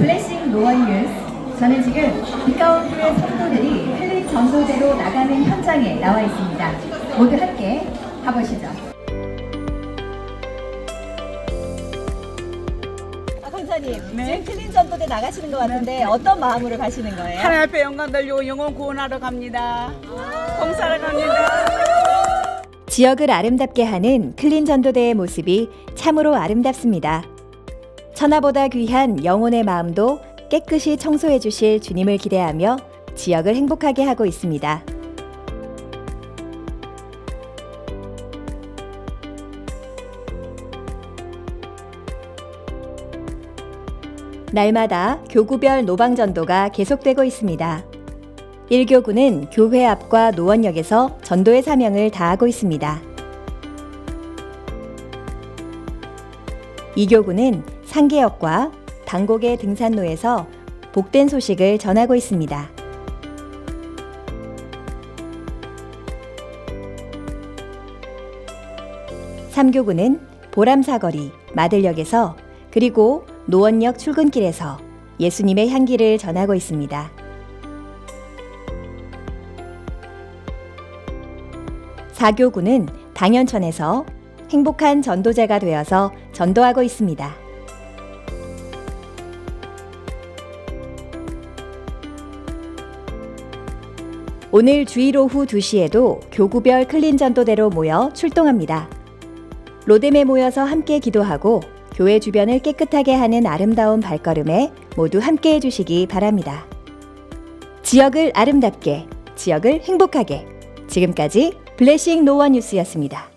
블레싱 노원 뉴스. 저는 지금 가까운교회 성도들이 클립 전도대로 나가는 현장에 나와 있습니다. 모두 함께 가보시죠. 아, 강사님, 네. 지금 클린 전도대 나가시는 것 같은데 어떤 마음으로 가시는 거예요? 하나님 앞에 영광 돌리고 영혼 구원하러 갑니다. 봉사하러 갑니다. 지역을 아름답게 하는 클린 전도대의 모습이 참으로 아름답습니다. 천하보다 귀한 영혼의 마음도 깨끗이 청소해 주실 주님을 기대하며 지역을 행복하게 하고 있습니다. 날마다 교구별 노방전도가 계속되고 있습니다. 1교구는 교회 앞과 노원역에서 전도의 사명을 다하고 있습니다. 2교구는 상계역과 당곡의 등산로에서 복된 소식을 전하고 있습니다. 3교구는 보람사거리, 마들역에서 그리고 노원역 출근길에서 예수님의 향기를 전하고 있습니다. 4교구는 당연천에서 행복한 전도자가 되어서 전도하고 있습니다. 오늘 주일 오후 2시에도 교구별 클린 전도대로 모여 출동합니다. 로뎀에 모여서 함께 기도하고 교회 주변을 깨끗하게 하는 아름다운 발걸음에 모두 함께 해주시기 바랍니다. 지역을 아름답게, 지역을 행복하게. 지금까지 블레싱 노원 뉴스였습니다.